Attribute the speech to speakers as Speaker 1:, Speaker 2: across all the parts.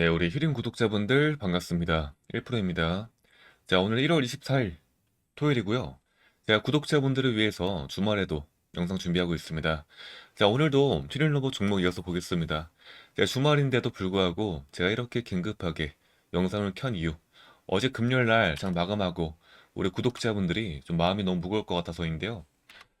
Speaker 1: 네, 우리 휴림 구독자분들 반갑습니다. 1%입니다. 자, 오늘 1월 24일 토요일이고요. 제가 구독자분들을 위해서 주말에도 영상 준비하고 있습니다. 자, 오늘도 휴림 로봇 종목 이어서 보겠습니다. 자, 주말인데도 불구하고 제가 이렇게 긴급하게 영상을 켠 이유. 어제 금요일 날장 마감하고 우리 구독자분들이 좀 마음이 너무 무거울 것 같아서인데요.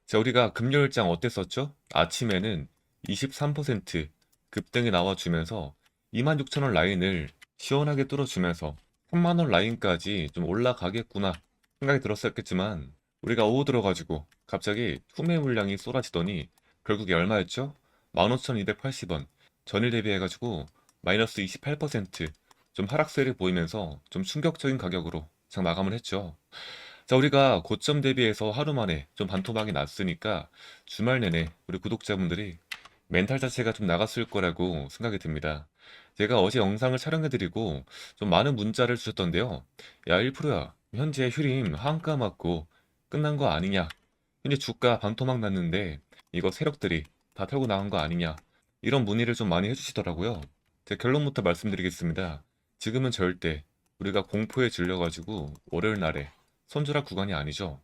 Speaker 1: 자, 우리가 금요일장 어땠었죠? 아침에는 23% 급등이 나와주면서 26,000원 라인을 시원하게 뚫어주면서 3만원 라인까지 좀 올라가겠구나 생각이 들었었겠지만 우리가 오후 들어가지고 갑자기 투매 물량이 쏟아지더니 결국에 얼마였죠? 15,280원 전일 대비해가지고 마이너스 28%좀 하락세를 보이면서 좀 충격적인 가격으로 장 마감을 했죠. 자, 우리가 고점 대비해서 하루 만에 좀 반토막이 났으니까 주말 내내 우리 구독자분들이 멘탈 자체가 좀 나갔을 거라고 생각이 듭니다. 제가 어제 영상을 촬영해드리고 좀 많은 문자를 주셨던데요. 야, 1%야. 현재 휴림 한가 맞고 끝난 거 아니냐? 현재 주가 반토막 났는데 이거 세력들이 다 털고 나간 거 아니냐? 이런 문의를 좀 많이 해주시더라고요. 제 결론부터 말씀드리겠습니다. 지금은 절대 우리가 공포에 질려가지고 월요일 날에 손절할 구간이 아니죠.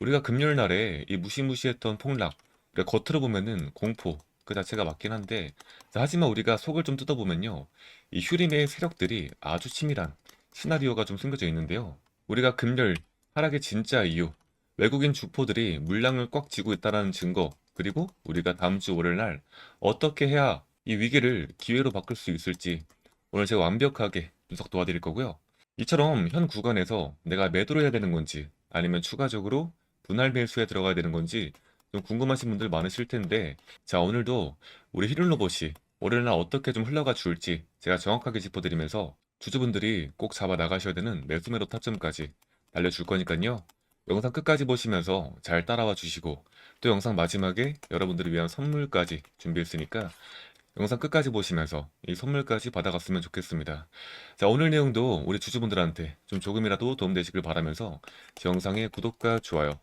Speaker 1: 우리가 금요일 날에 이 무시무시했던 폭락, 겉으로 보면은 공포 그 자체가 맞긴 한데 자, 하지만 우리가 속을 좀 뜯어보면요. 이 휴림의 세력들이 아주 치밀한 시나리오가 좀 숨겨져 있는데요. 우리가 금요일 하락의 진짜 이유, 외국인 주포들이 물량을 꽉 쥐고 있다는 증거, 그리고 우리가 다음 주 월요일 날 어떻게 해야 이 위기를 기회로 바꿀 수 있을지 오늘 제가 완벽하게 분석 도와드릴 거고요. 이처럼 현 구간에서 내가 매도를 해야 되는 건지 아니면 추가적으로 분할 매수에 들어가야 되는 건지 좀 궁금하신 분들 많으실 텐데 자 오늘도 우리 히든 로봇이 날 어떻게 좀 흘러가 줄지 제가 정확하게 짚어드리면서 주주분들이 꼭 잡아 나가셔야 되는 매수 매도 타점까지 알려줄 거니까요. 영상 끝까지 보시면서 잘 따라와 주시고 또 영상 마지막에 여러분들을 위한 선물까지 준비했으니까 영상 끝까지 보시면서 이 선물까지 받아갔으면 좋겠습니다. 자, 오늘 내용도 우리 주주분들한테 좀 조금이라도 도움되시길 바라면서 제 영상의 구독과 좋아요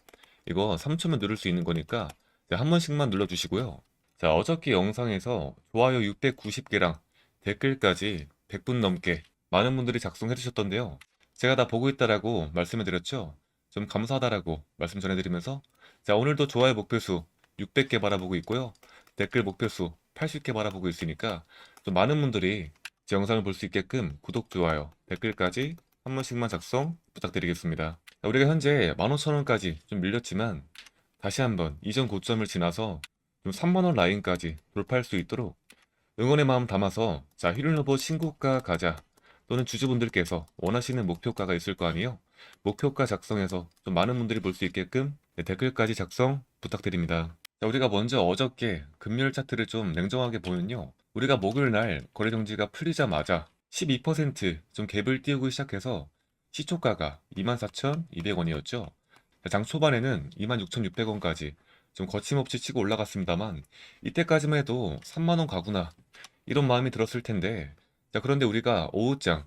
Speaker 1: 이거 3초면 누를 수 있는 거니까 한 번씩만 눌러주시고요. 자, 어저께 영상에서 좋아요 690개랑 댓글까지 100분 넘게 많은 분들이 작성해 주셨던데요. 제가 다 보고 있다라고 말씀해 드렸죠. 좀 감사하다라고 말씀 전해드리면서 자, 오늘도 좋아요 목표수 600개 바라보고 있고요. 댓글 목표수 80개 바라보고 있으니까 좀 많은 분들이 제 영상을 볼 수 있게끔 구독, 좋아요, 댓글까지 한 번씩만 작성 부탁드리겠습니다. 자, 우리가 현재 15,000원까지 좀 밀렸지만 다시 한번 이전 고점을 지나서 좀 3만원 라인까지 돌파할 수 있도록 응원의 마음 담아서 자 힐로버 신고가 가자 또는 주주분들께서 원하시는 목표가가 있을 거 아니에요? 목표가 작성해서 좀 많은 분들이 볼 수 있게끔 네, 댓글까지 작성 부탁드립니다. 자, 우리가 먼저 어저께 금요일 차트를 좀 냉정하게 보면요. 우리가 목요일 날 거래 정지가 풀리자마자 12%좀 갭을 띄우고 시작해서 시초가가 24,200원이었죠. 장 초반에는 26,600원까지 좀 거침없이 치고 올라갔습니다만 이때까지만 해도 3만원 가구나 이런 마음이 들었을 텐데 자 그런데 우리가 오후장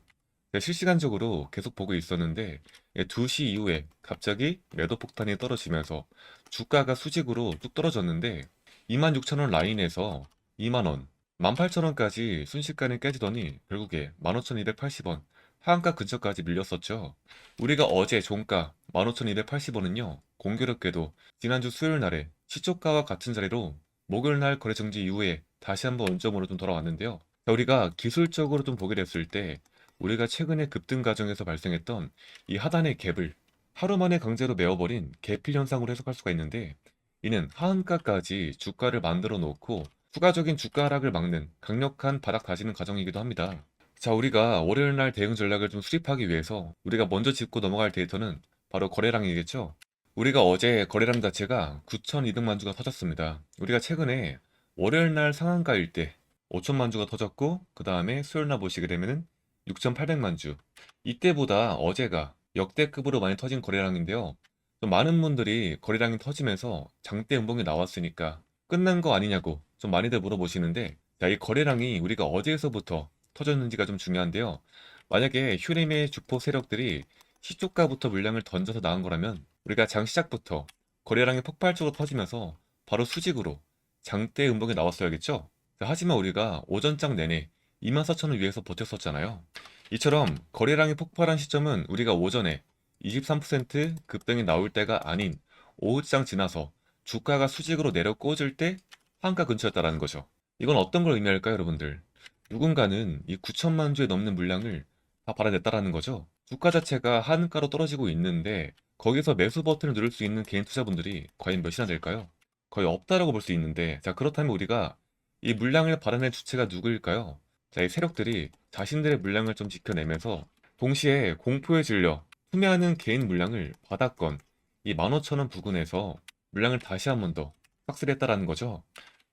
Speaker 1: 실시간적으로 계속 보고 있었는데 2시 이후에 갑자기 매도 폭탄이 떨어지면서 주가가 수직으로 뚝 떨어졌는데 26,000원 라인에서 2만원 18,000원까지 순식간에 깨지더니 결국에 15,280원 하한가 근처까지 밀렸었죠. 우리가 어제 종가 15,280원은요. 공교롭게도 지난주 수요일 날에 시초가와 같은 자리로 목요일 날 거래 정지 이후에 다시 한번 원점으로 좀 돌아왔는데요. 자, 우리가 기술적으로 좀 보게 됐을 때 우리가 최근에 급등 과정에서 발생했던 이 하단의 갭을 하루 만에 강제로 메워버린 갭필 현상으로 해석할 수가 있는데 이는 하한가까지 주가를 만들어 놓고 추가적인 주가 하락을 막는 강력한 바닥 다지는 과정이기도 합니다. 자, 우리가 월요일 날 대응 전략을 좀 수립하기 위해서 우리가 먼저 짚고 넘어갈 데이터는 바로 거래량이겠죠. 우리가 어제 거래량 자체가 9,200만 주가 터졌습니다. 우리가 최근에 월요일 날 상한가일 때 5천만 주가 터졌고 그 다음에 수요일 날 보시게 되면은 6,800만 주. 이때보다 어제가 역대급으로 많이 터진 거래량인데요. 좀 많은 분들이 거래량이 터지면서 장대 음봉이 나왔으니까 끝난 거 아니냐고 좀 많이들 물어보시는데 자, 이 거래량이 우리가 어디에서부터 터졌는지가 좀 중요한데요. 만약에 휴림의 주포 세력들이 시초가부터 물량을 던져서 나온 거라면 우리가 장 시작부터 거래량이 폭발적으로 터지면서 바로 수직으로 장대 음봉이 나왔어야겠죠. 하지만 우리가 오전장 내내 24,000원 위에서 버텼었잖아요. 이처럼 거래량이 폭발한 시점은 우리가 오전에 23% 급등이 나올 때가 아닌 오후장 지나서 주가가 수직으로 내려 꽂을 때 한가 근처였다라는 거죠. 이건 어떤 걸 의미할까요, 여러분들? 누군가는 이 9천만 주에 넘는 물량을 다 받아냈다라는 거죠. 주가 자체가 한가로 떨어지고 있는데 거기서 매수 버튼을 누를 수 있는 개인 투자분들이 과연 몇이나 될까요? 거의 없다라고 볼 수 있는데 자 그렇다면 우리가 이 물량을 받아낸 주체가 누구일까요? 자, 이 세력들이 자신들의 물량을 좀 지켜내면서 동시에 공포에 질려 투매하는 개인 물량을 받았건 이 15,000원 부근에서 물량을 다시 한 번 더 삭슬했다라는 거죠.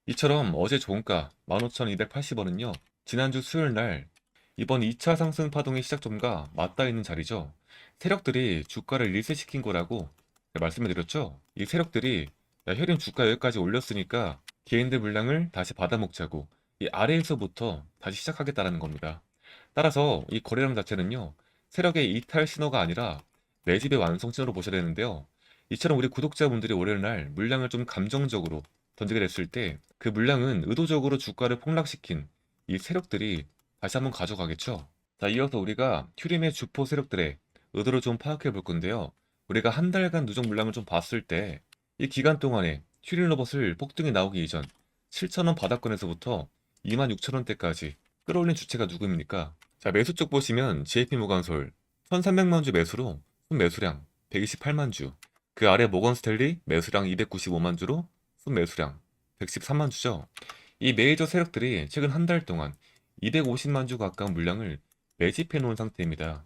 Speaker 1: 이처럼 어제 종가 15,280원은요. 지난주 수요일 날 이번 2차 상승 파동의 시작점과 맞닿아 있는 자리죠. 세력들이 주가를 리셋시킨 거라고 말씀을 드렸죠. 이 세력들이 야, 혈인 주가 여기까지 올렸으니까 개인들 물량을 다시 받아먹자고 이 아래에서부터 다시 시작하겠다라는 겁니다. 따라서 이 거래량 자체는요. 세력의 이탈 신호가 아니라 매집의 완성 신호로 보셔야 되는데요. 이처럼 우리 구독자분들이 월요일 날 물량을 좀 감정적으로 던지게 됐을 때 그 물량은 의도적으로 주가를 폭락시킨 이 세력들이 다시 한번 가져가겠죠. 자, 이어서 우리가 튜림의 주포 세력들의 의도를 좀 파악해 볼 건데요. 우리가 한 달간 누적 물량을 좀 봤을 때 이 기간 동안에 튜림 로봇을 폭등이 나오기 이전 7,000원 바닥권에서부터 26,000원대까지 끌어올린 주체가 누구입니까? 자, 매수 쪽 보시면 JP 모건솔 1,300만 주 매수로 순 매수량 128만 주. 그 아래 모건 스텔리 매수량 295만 주로 순 매수량 113만 주죠. 이 메이저 세력들이 최근 한 달 동안 250만 주 가까운 물량을 매집해 놓은 상태입니다.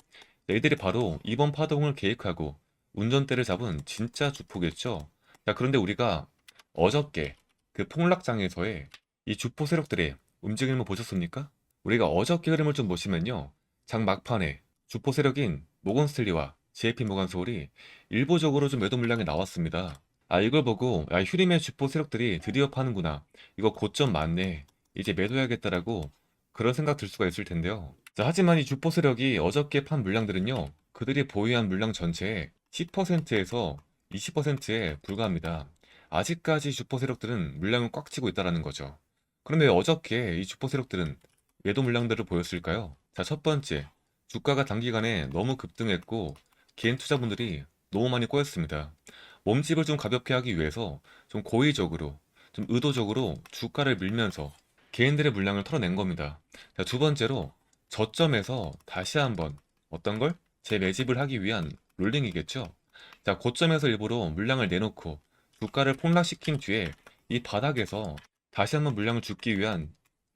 Speaker 1: 이들이 바로 이번 파동을 계획하고 운전대를 잡은 진짜 주포겠죠. 자, 그런데 우리가 어저께 그 폭락장에서의 이 주포 세력들의 움직임을 보셨습니까? 우리가 어저께 흐름을 좀 보시면요. 장 막판에 주포 세력인 모건 스텔리와 JP 모건 소울이 일부적으로 좀 매도 물량이 나왔습니다. 아, 이걸 보고 야, 휴림의 주포 세력들이 드디어 파는구나. 이거 고점 맞네. 이제 매도해야겠다라고 그런 생각 들 수가 있을 텐데요. 자, 하지만 이 주포 세력이 어저께 판 물량들은요. 그들이 보유한 물량 전체의 10%에서 20%에 불과합니다. 아직까지 주포 세력들은 물량을 꽉 치고 있다는 거죠. 그런데 어저께 이 주포 세력들은 매도 물량들을 보였을까요? 자, 첫 번째, 주가가 단기간에 너무 급등했고 개인 투자분들이 너무 많이 꼬였습니다. 몸집을 좀 가볍게 하기 위해서 좀 고의적으로, 좀 의도적으로 주가를 밀면서 개인들의 물량을 털어낸 겁니다. 자, 두 번째로 저점에서 다시 한번 어떤 걸 재매집을 하기 위한 롤링이겠죠. 자, 고점에서 일부러 물량을 내놓고 주가를 폭락시킨 뒤에 이 바닥에서 다시 한번 물량을 줍기 위한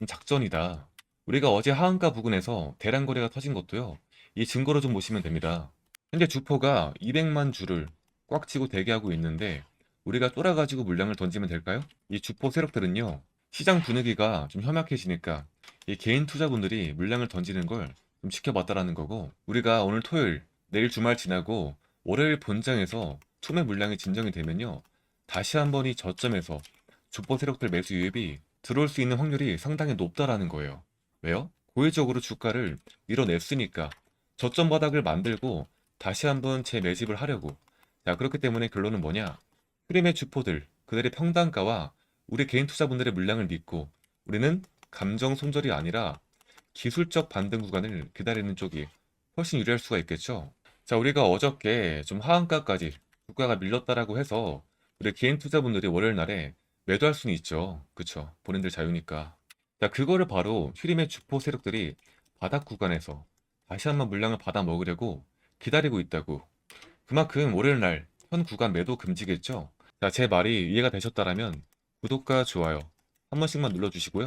Speaker 1: 작전이다. 우리가 어제 하한가 부근에서 대량 거래가 터진 것도요. 이 증거로 좀 보시면 됩니다. 현재 주포가 200만 주를 꽉 치고 대기하고 있는데 우리가 쫄아가지고 물량을 던지면 될까요? 이 주포 세력들은요. 시장 분위기가 좀 험악해지니까 이 개인 투자분들이 물량을 던지는 걸 좀 지켜봤다라는 거고 우리가 오늘 토요일 내일 주말 지나고 월요일 본장에서 투매 물량이 진정이 되면요. 다시 한번 이 저점에서 주포 세력들 매수 유입이 들어올 수 있는 확률이 상당히 높다라는 거예요. 왜요? 고의적으로 주가를 밀어냈으니까 저점 바닥을 만들고 다시 한번 재매집을 하려고. 자, 그렇기 때문에 결론은 뭐냐? 흐림의 주포들, 그들의 평단가와 우리 개인 투자분들의 물량을 믿고 우리는 감정 손절이 아니라 기술적 반등 구간을 기다리는 쪽이 훨씬 유리할 수가 있겠죠. 자, 우리가 어저께 좀 하한가까지 주가가 밀렸다라고 해서 우리 개인 투자분들이 월요일 날에 매도할 수는 있죠. 그쵸? 본인들 자유니까. 자, 그거를 바로 휴림의 주포 세력들이 바닥 구간에서 다시 한번 물량을 받아 먹으려고 기다리고 있다고. 그만큼 월요일 날 현 구간 매도 금지겠죠. 자, 제 말이 이해가 되셨다라면 구독과 좋아요 한 번씩만 눌러주시고요.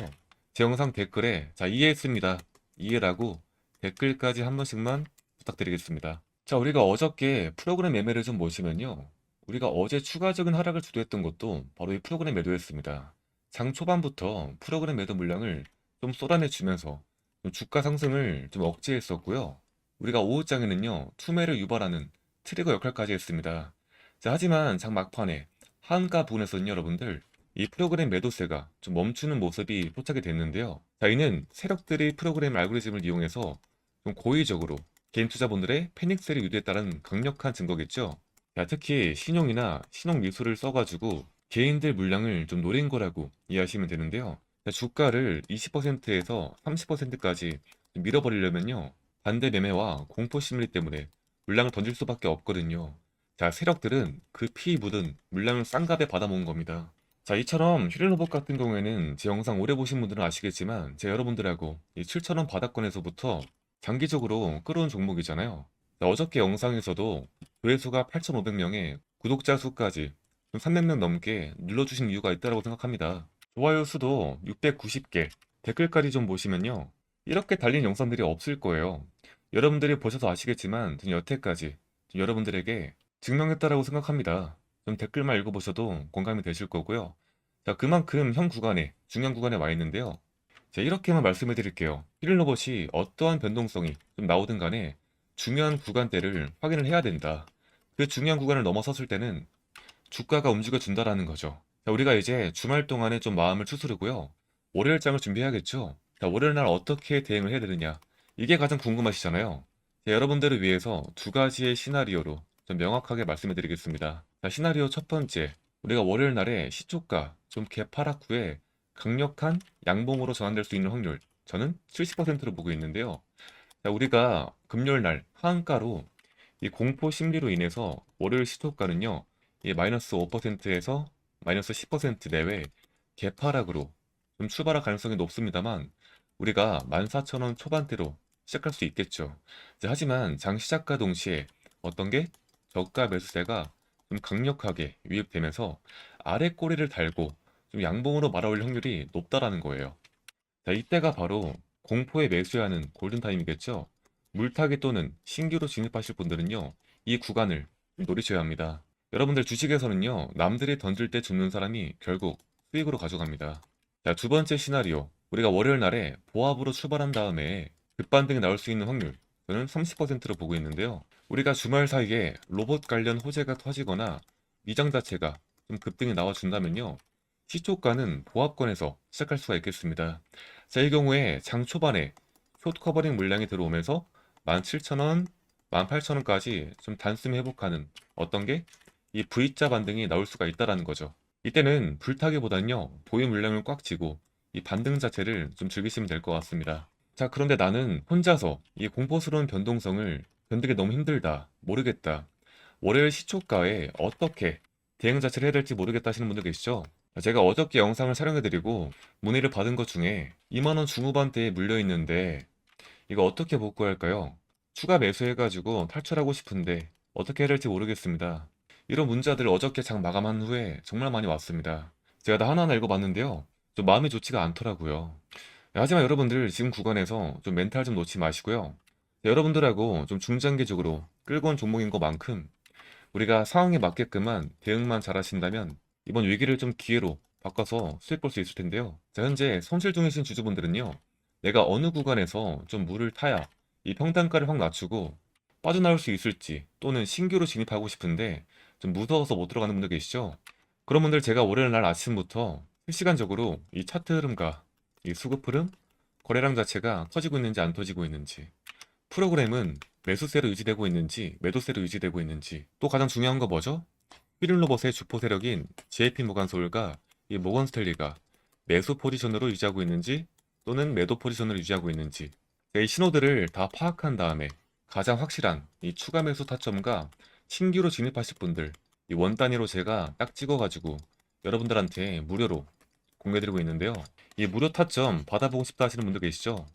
Speaker 1: 제 영상 댓글에 자 이해했습니다. 이해라고 댓글까지 한 번씩만 부탁드리겠습니다. 자 우리가 어저께 프로그램 매매를 좀 보시면요. 우리가 어제 추가적인 하락을 주도했던 것도 바로 이 프로그램 매도였습니다. 장 초반부터 프로그램 매도 물량을 좀 쏟아내주면서 좀 주가 상승을 좀 억제했었고요. 우리가 오후장에는요 투매를 유발하는 트리거 역할까지 했습니다. 자 하지만 장 막판에 한가 부분에서는 여러분들 이 프로그램 매도세가 좀 멈추는 모습이 포착이 됐는데요. 자, 이는 세력들이 프로그램 알고리즘을 이용해서 좀 고의적으로 개인 투자분들의 패닉셀을 유도했다는 강력한 증거겠죠. 자, 특히 신용이나 신용 미수를 써가지고 개인들 물량을 좀 노린 거라고 이해하시면 되는데요. 주가를 20%에서 30%까지 밀어버리려면요. 반대 매매와 공포 심리 때문에 물량을 던질 수밖에 없거든요. 자, 세력들은 그 피 묻은 물량을 쌍갑에 받아먹은 겁니다. 자, 이처럼 휴일로봇 같은 경우에는 제 영상 오래 보신 분들은 아시겠지만 제 여러분들하고 이 7,000원 바닥권에서부터 장기적으로 끌어온 종목이잖아요. 자, 어저께 영상에서도 조회수가 8,500명에 구독자 수까지 좀 300명 넘게 눌러주신 이유가 있다고 생각합니다. 좋아요 수도 690개, 댓글까지 좀 보시면요. 이렇게 달린 영상들이 없을 거예요. 여러분들이 보셔서 아시겠지만 전 여태까지 좀 여러분들에게 증명했다라고 생각합니다. 좀 댓글만 읽어보셔도 공감이 되실 거고요. 자, 그만큼 현 구간에, 중요한 구간에 와 있는데요. 자, 이렇게만 말씀해 드릴게요. 힐 로봇이 어떠한 변동성이 좀 나오든 간에 중요한 구간대를 확인을 해야 된다. 그 중요한 구간을 넘어섰을 때는 주가가 움직여준다라는 거죠. 자, 우리가 이제 주말 동안에 좀 마음을 추스르고요. 월요일장을 준비해야겠죠. 자, 월요일 날 어떻게 대응을 해야 되느냐. 이게 가장 궁금하시잖아요. 자, 여러분들을 위해서 두 가지의 시나리오로 좀 명확하게 말씀해 드리겠습니다. 자, 시나리오 첫 번째. 우리가 월요일 날에 시초가 좀 개파락 후에 강력한 양봉으로 전환될 수 있는 확률. 저는 70%로 보고 있는데요. 자, 우리가 금요일 날 하한가로 이 공포 심리로 인해서 월요일 시초가는요. 이 마이너스 5%에서 마이너스 10% 내외 개파락으로 좀 출발할 가능성이 높습니다만 우리가 14,000원 초반대로 시작할 수 있겠죠. 이제 하지만 장 시작과 동시에 어떤 게 저가 매수세가 좀 강력하게 유입되면서 아래 꼬리를 달고 좀 양봉으로 말아올 확률이 높다라는 거예요. 자, 이때가 바로 공포에 매수해야 하는 골든타임이겠죠. 물타기 또는 신규로 진입하실 분들은요, 이 구간을 노리셔야 합니다. 여러분들 주식에서는요, 남들이 던질 때 죽는 사람이 결국 수익으로 가져갑니다. 자, 두 번째 시나리오. 우리가 월요일 날에 보합으로 출발한 다음에 급반등이 나올 수 있는 확률. 저는 30%로 보고 있는데요. 우리가 주말 사이에 로봇 관련 호재가 터지거나 미장 자체가 좀 급등이 나와준다면요. 시초가는 보합권에서 시작할 수가 있겠습니다. 자, 이 경우에 장 초반에 숏 커버링 물량이 들어오면서 17,000원, 18,000원까지 좀 단숨 회복하는 어떤 게 이 V자 반등이 나올 수가 있다라는 거죠. 이때는 불타기보다는요, 보유 물량을 꽉 쥐고 이 반등 자체를 좀 즐기시면 될 것 같습니다. 자, 그런데 나는 혼자서 이 공포스러운 변동성을 견디기 너무 힘들다, 모르겠다. 월요일 시초가에 어떻게 대응 자체를 해야 될지 모르겠다 하시는 분들 계시죠? 제가 어저께 영상을 촬영해드리고 문의를 받은 것 중에 2만원 중후반대에 물려있는데 이거 어떻게 복구할까요? 추가 매수해가지고 탈출하고 싶은데 어떻게 해야 될지 모르겠습니다. 이런 문자들 어저께 장 마감한 후에 정말 많이 왔습니다. 제가 다 하나하나 읽어봤는데요. 좀 마음이 좋지가 않더라고요. 네, 하지만 여러분들 지금 구간에서 좀 멘탈 좀 놓지 마시고요. 네, 여러분들하고 좀 중장기적으로 끌고 온 종목인 것만큼 우리가 상황에 맞게끔만 대응만 잘 하신다면 이번 위기를 좀 기회로 바꿔서 수익 볼 수 있을 텐데요. 자, 현재 손실 중이신 주주분들은요. 내가 어느 구간에서 좀 물을 타야 이 평단가를 확 낮추고 빠져나올 수 있을지 또는 신규로 진입하고 싶은데 좀 무서워서 못 들어가는 분들 계시죠? 그런 분들 제가 월요일 날 아침부터 실시간적으로 이 차트 흐름과 이 수급 흐름, 거래량 자체가 터지고 있는지 안 터지고 있는지 프로그램은 매수세로 유지되고 있는지 매도세로 유지되고 있는지 또 가장 중요한 거 뭐죠? 휘륜로봇의 주포 세력인 JP 모간소울과 이 모건 스텔리가 매수 포지션으로 유지하고 있는지 또는 매도 포지션을 유지하고 있는지 이 신호들을 다 파악한 다음에 가장 확실한 이 추가 매수 타점과 신규로 진입하실 분들 이 원 단위로 제가 딱 찍어가지고 여러분들한테 무료로 공개드리고 있는데요. 이 무료 타점 받아보고 싶다 하시는 분들 계시죠?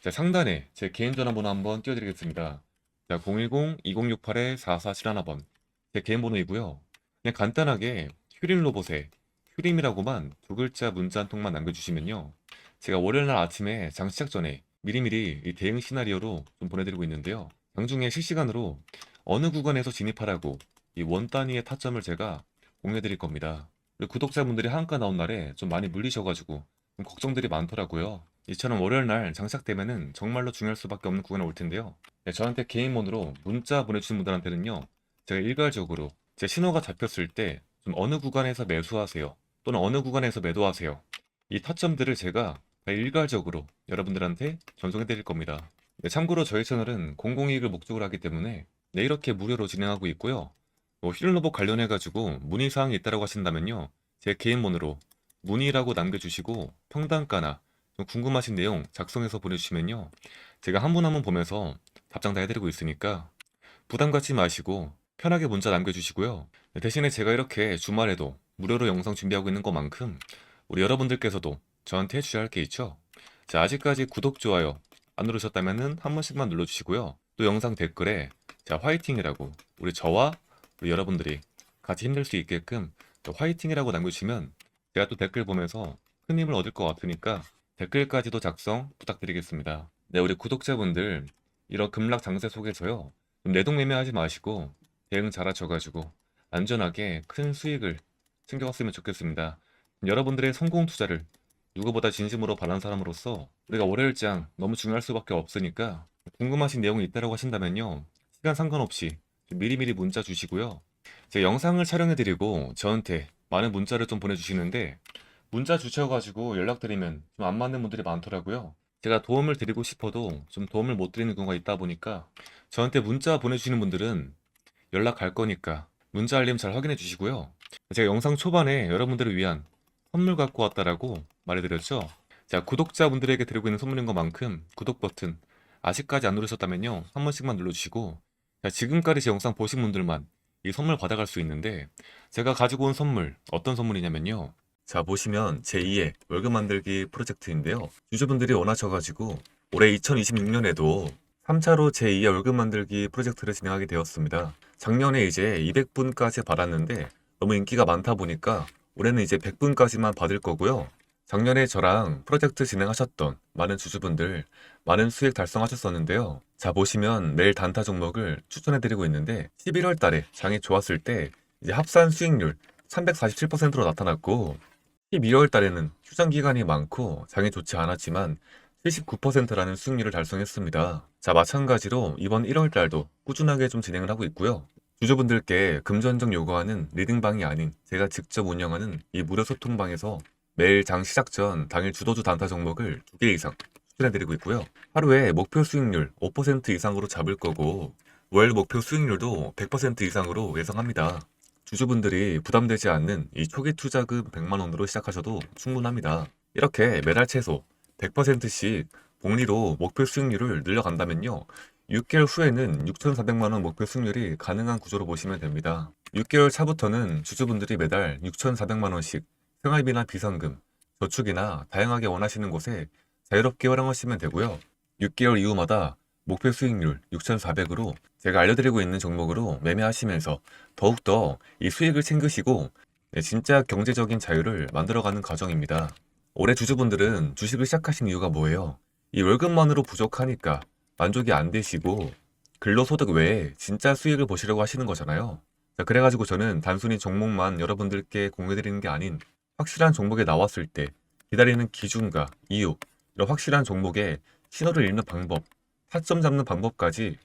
Speaker 1: 자, 상단에 제 개인 전화번호 한번 띄워드리겠습니다. 자, 010-2068-4471번 제 개인 번호이고요. 그냥 간단하게 휴림 로봇에 휴림이라고만 두 글자 문자 한 통만 남겨주시면요. 제가 월요일 날 아침에 장 시작 전에 미리미리 이 대응 시나리오로 좀 보내드리고 있는데요. 장 중에 실시간으로 어느 구간에서 진입하라고 이 원 단위의 타점을 제가 공유해드릴 겁니다. 그리고 구독자분들이 한가 나온 날에 좀 많이 물리셔가지고 좀 걱정들이 많더라고요. 이처럼 월요일 날 장착되면은 정말로 중요할 수밖에 없는 구간에 올 텐데요. 네, 저한테 개인번호로 문자 보내주신 분들한테는요. 제가 일괄적으로 제 신호가 잡혔을 때 좀 어느 구간에서 매수하세요. 또는 어느 구간에서 매도하세요. 이 타점들을 제가 일괄적으로 여러분들한테 전송해 드릴 겁니다. 네, 참고로 저희 채널은 공공이익을 목적으로 하기 때문에 네, 이렇게 무료로 진행하고 있고요. 뭐 힐로봇 관련해 가지고 문의사항이 있다고 하신다면요. 제 개인번호로 문의라고 남겨주시고 평단가나 좀 궁금하신 내용 작성해서 보내주시면요. 제가 한 분 한 분 보면서 답장 다 해드리고 있으니까 부담 갖지 마시고 편하게 문자 남겨주시고요. 네, 대신에 제가 이렇게 주말에도 무료로 영상 준비하고 있는 것만큼 우리 여러분들께서도 저한테 해주셔야 할 게 있죠. 자, 아직까지 구독, 좋아요 안 누르셨다면 한 번씩만 눌러주시고요. 또 영상 댓글에 자, 화이팅이라고 우리 저와 우리 여러분들이 같이 힘낼 수 있게끔 또 화이팅이라고 남겨주시면 제가 또 댓글 보면서 큰 힘을 얻을 것 같으니까 댓글까지도 작성 부탁드리겠습니다. 네, 우리 구독자분들 이런 급락 장세 속에서요. 좀 내동매매하지 마시고 대응 잘하셔가지고 안전하게 큰 수익을 챙겨갔으면 좋겠습니다. 여러분들의 성공 투자를 누구보다 진심으로 바란 사람으로서 우리가 월요일장 너무 중요할 수밖에 없으니까 궁금하신 내용이 있다고 하신다면요. 시간 상관없이 미리미리 문자 주시고요. 제가 영상을 촬영해드리고 저한테 많은 문자를 좀 보내주시는데 문자 주셔가지고 연락드리면 좀 안 맞는 분들이 많더라고요. 제가 도움을 드리고 싶어도 좀 도움을 못 드리는 경우가 있다 보니까 저한테 문자 보내주시는 분들은 연락 갈 거니까 문자 알림 잘 확인해 주시고요. 제가 영상 초반에 여러분들을 위한 선물 갖고 왔다라고 말해드렸죠. 자, 구독자분들에게 드리고 있는 선물인 것만큼 구독 버튼 아직까지 안 누르셨다면요. 한 번씩만 눌러주시고 자, 지금까지 제 영상 보신 분들만 이 선물 받아갈 수 있는데 제가 가지고 온 선물 어떤 선물이냐면요. 자, 보시면 제2의 월급 만들기 프로젝트인데요. 유저분들이 원하셔가지고 올해 2026년에도 3차로 제2의 월급 만들기 프로젝트를 진행하게 되었습니다. 작년에 이제 200분까지 받았는데 너무 인기가 많다 보니까 올해는 이제 100분까지만 받을 거고요. 작년에 저랑 프로젝트 진행하셨던 많은 주주분들 많은 수익 달성하셨었는데요. 자 보시면 매일 단타 종목을 추천해드리고 있는데 11월 달에 장이 좋았을 때 이제 합산 수익률 347%로 나타났고 12월 달에는 휴장 기간이 많고 장이 좋지 않았지만 79%라는 수익률을 달성했습니다. 자 마찬가지로 이번 1월 달도 꾸준하게 좀 진행을 하고 있고요. 주주분들께 금전적 요구하는 리딩방이 아닌 제가 직접 운영하는 이 무료 소통방에서 매일 장 시작 전 당일 주도주 단타 종목을 두개 이상 추천해드리고 있고요. 하루에 목표 수익률 5% 이상으로 잡을 거고 월 목표 수익률도 100% 이상으로 예상합니다. 주주분들이 부담되지 않는 이 초기 투자금 100만 원으로 시작하셔도 충분합니다. 이렇게 매달 최소 100%씩 복리로 목표 수익률을 늘려간다면요. 6개월 후에는 6,400만 원 목표 수익률이 가능한 구조로 보시면 됩니다. 6개월 차부터는 주주분들이 매달 6,400만 원씩 생활비나 비상금, 저축이나 다양하게 원하시는 곳에 자유롭게 활용하시면 되고요. 6개월 이후마다 목표 수익률 6,400으로 제가 알려드리고 있는 종목으로 매매하시면서 더욱더 이 수익을 챙기시고 네, 진짜 경제적인 자유를 만들어가는 과정입니다. 올해 주주분들은 주식을 시작하신 이유가 뭐예요? 이 월급만으로 부족하니까 만족이 안 되시고 근로소득 외에 진짜 수익을 보시려고 하시는 거잖아요. 자, 그래가지고 저는 단순히 종목만 여러분들께 공유드리는 게 아닌 확실한 종목에 나왔을 때 기다리는 기준과 이유, 이런 확실한 종목에 신호를 읽는 방법, 타점 잡는 방법까지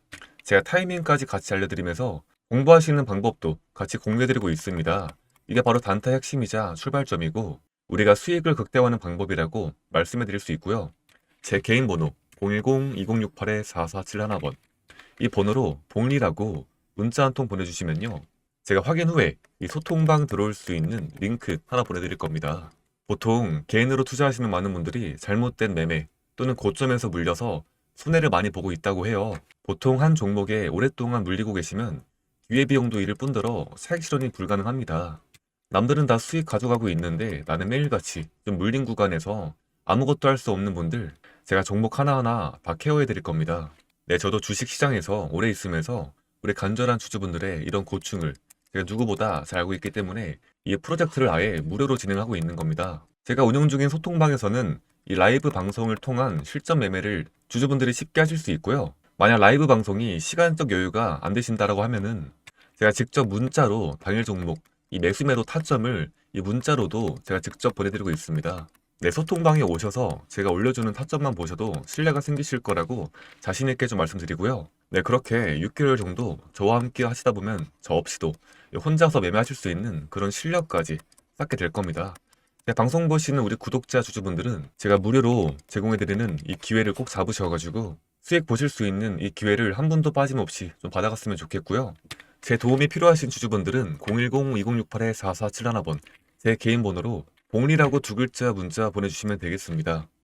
Speaker 1: 제가 타이밍까지 같이 알려드리면서 공부하시는 방법도 같이 공유해드리고 있습니다. 이게 바로 단타의 핵심이자 출발점이고 우리가 수익을 극대화하는 방법이라고 말씀해드릴 수 있고요. 제 개인 번호 010-2068-4471번 이 번호로 봉리라고 문자 한 통 보내주시면요. 제가 확인 후에 이 소통방 들어올 수 있는 링크 하나 보내드릴 겁니다. 보통 개인으로 투자하시는 많은 분들이 잘못된 매매 또는 고점에서 물려서 손해를 많이 보고 있다고 해요. 보통 한 종목에 오랫동안 물리고 계시면 기회비용도 이를 뿐더러 사익 실현이 불가능합니다. 남들은 다 수익 가져가고 있는데 나는 매일같이 좀 물린 구간에서 아무것도 할 수 없는 분들 제가 종목 하나하나 다 케어해 드릴 겁니다. 네, 저도 주식 시장에서 오래 있으면서 우리 간절한 주주분들의 이런 고충을 제가 누구보다 잘 알고 있기 때문에 이 프로젝트를 아예 무료로 진행하고 있는 겁니다. 제가 운영 중인 소통방에서는 이 라이브 방송을 통한 실전 매매를 주주분들이 쉽게 하실 수 있고요. 만약 라이브 방송이 시간적 여유가 안 되신다라고 하면은 제가 직접 문자로 당일 종목 이 매수매도 타점을 이 문자로도 제가 직접 보내드리고 있습니다. 네, 소통방에 오셔서 제가 올려주는 타점만 보셔도 신뢰가 생기실 거라고 자신있게 좀 말씀드리고요. 네, 그렇게 6개월 정도 저와 함께 하시다 보면 저 없이도 혼자서 매매하실 수 있는 그런 실력까지 쌓게 될 겁니다. 네, 방송 보시는 우리 구독자 주주분들은 제가 무료로 제공해드리는 이 기회를 꼭 잡으셔가지고 수익 보실 수 있는 이 기회를 한 분도 빠짐없이 좀 받아갔으면 좋겠고요. 제 도움이 필요하신 주주분들은 010-2068-4471번 제 개인 번호로 봉리라고 두 글자 문자 보내주시면 되겠습니다.